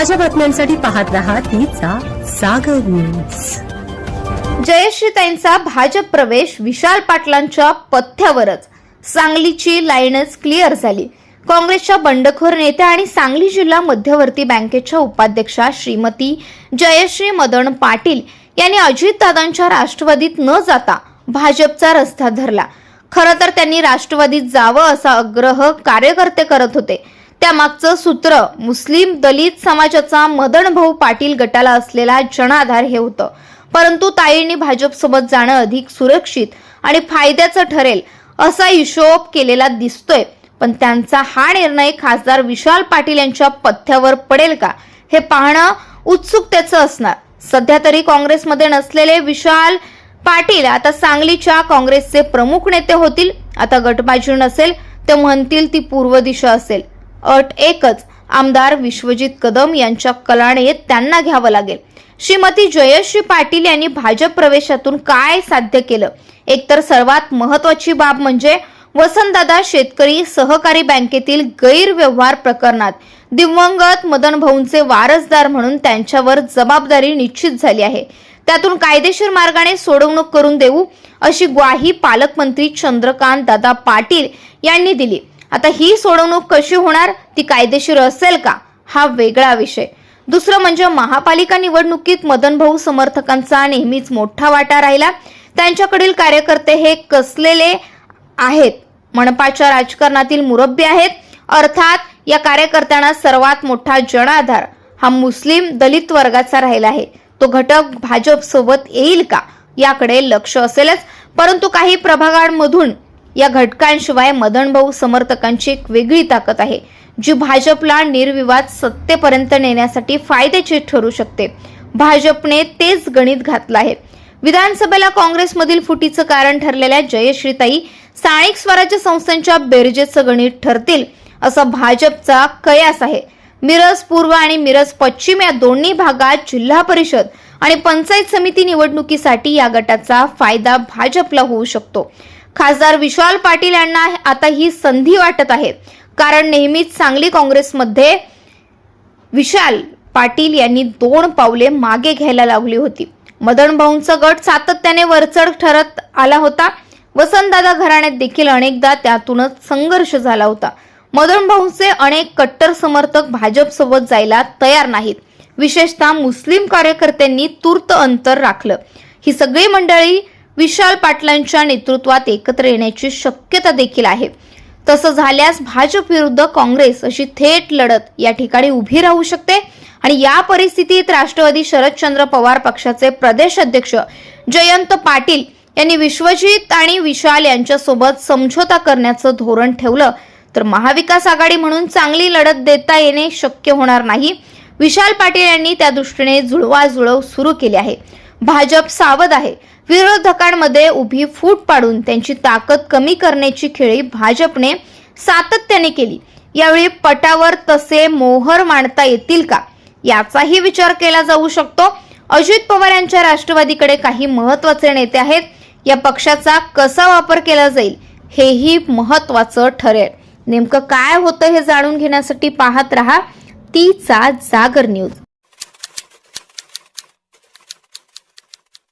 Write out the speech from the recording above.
ताज्या बातम्यांसाठी पाहत रहा तिचा सागर न्यूज जयश्रीताईंचा भाजप प्रवेश विशाल पाटलांच्या पथ्यावरच. सांगलीची लाईनच क्लिअर झाली. काँग्रेसच्या बंडखोर नेत्या आणि सांगली जिल्हा मध्यवर्ती बँकेच्या उपाध्यक्षा श्रीमती जयश्री मदन पाटील यांनी अजितदादांच्या राष्ट्रवादीत न जाता भाजपचा रस्ता धरला. खरं तर त्यांनी राष्ट्रवादीत जावं असा आग्रह कार्यकर्ते करत होते. त्यामागचं सूत्र मुस्लिम दलित समाजाचा मदन भाऊ पाटील गटाला असलेला जनाधार हे होतं. परंतु ताईंनी भाजपसोबत जाणं अधिक सुरक्षित आणि फायद्याचं ठरेल असा हिशोब केलेला दिसतोय. पण त्यांचा हा निर्णय खासदार विशाल पाटील यांच्या पथ्यावर पडेल का हे पाहणं उत्सुकतेचं असणार. सध्या तरी काँग्रेसमध्ये नसलेले विशाल पाटील आता सांगलीच्या काँग्रेसचे प्रमुख नेते होतील. आता गटबाजी नसेल ते म्हणतील ती पूर्व दिशा असेल. अट एकच. आमदार विश्वजित कदम यांच्या कलाने त्यांना घ्यावं लागेल. श्रीमती जयश्री पाटील यांनी भाजप प्रवेशातून काय साध्य केलं? एकतर सर्वात महत्वाची बाब म्हणजे वसंतदादा शेतकरी सहकारी बँकेतील गैरव्यवहार प्रकरणात दिवंगत मदन भाऊंचे वारसदार म्हणून त्यांच्यावर जबाबदारी निश्चित झाली आहे. त्यातून कायदेशीर मार्गाने सोडवणूक करून देऊ अशी ग्वाही पालकमंत्री चंद्रकांत दादा पाटील यांनी दिली. आता ही सोडवणूक कशी होणार ती कायदेशीर असेल का हा वेगळा विषय. दुसरं म्हणजे महापालिका निवडणुकीत मदन भाऊ समर्थकांचा नेहमीच मोठा वाटा राहिला. त्यांच्याकडील कार्यकर्ते हे कसलेले आहेत? मनपाच्या राजकारणातील मुरब्बी आहेत? अर्थात या कार्यकर्त्यांना सर्वात मोठा जनाधार हा मुस्लिम दलित वर्गाचा राहिला आहे. तो घटक भाजप सोबत येईल का याकडे लक्ष असेलच. परंतु काही प्रभागांमधून या घटकांशिवाय मदन भाऊ समर्थकांची एक वेगळी ताकद आहे जी भाजपला निर्विवाद सत्तेपर्यंत नेण्यासाठी फायद्याची ठरू शकते. भाजपने तेच गणित घातलं आहे. विधानसभेला काँग्रेसमधील फुटीचं कारण ठरलेल्या जयश्रीताई स्थानिक स्वराज्य संस्थांच्या बेरजेचं गणित ठरतील असा भाजपचा कयास आहे. मिरज पूर्व आणि मिरज पश्चिम या दोन्ही भागात जिल्हा परिषद आणि पंचायत समिती निवडणुकीसाठी या गटाचा फायदा भाजपला होऊ शकतो. खासदार विशाल पाटील यांना आता ही संधी वाटत आहे. कारण नेहमीच सांगली काँग्रेसमध्ये विशाल पाटील यांनी दोन पावले मागे घ्यायला लागली होती. मदन भाऊंचा गट सातत्याने वरचढ ठरत आला होता. वसंतदादा घराण्यात देखील अनेकदा त्यातूनच संघर्ष झाला होता. मदन भाऊंचे अनेक कट्टर समर्थक भाजपसोबत जायला तयार नाहीत. विशेषतः मुस्लिम कार्यकर्त्यांनी तूर्त अंतर राखलं. ही सगळी मंडळी विशाल पाटलांच्या नेतृत्वात एकत्र येण्याची शक्यता देखील आहे. तसं झाल्यास भाजप विरुद्ध काँग्रेस अशी थेट लढत या ठिकाणी उभी राहू शकते आणि या परिस्थितीत राष्ट्रवादी शरदचंद्र पवार पक्षाचे प्रदेश अध्यक्ष जयंत पाटील यांनी विश्वजित आणि विशाल यांच्यासोबत समझोता करण्याचं धोरण ठेवलं. तर महाविकास आघाडी म्हणून चांगली लढत देता येणे शक्य होणार नाही. विशाल पाटील यांनी त्या दृष्टीने जुळवाजुळव सुरू केली आहे. भाजप सावध आहे. विरोधकांमध्ये उभी फूट पाडून त्यांची ताकद कमी करण्याची खेळी भाजपने सातत्याने केली. यावेळी पटावर तसे मोहर मांडता येतील का? याचाही विचार केला जाऊ शकतो. अजित पवार यांच्या राष्ट्रवादीकडे काही महत्त्वाचे नेते आहेत. या पक्षाचा कसा वापर केला जाईल हेही महत्वाचं ठरेल. नेमकं काय होतं हे जाणून घेण्यासाठी पाहत रहा. तीचा जागर न्यूज.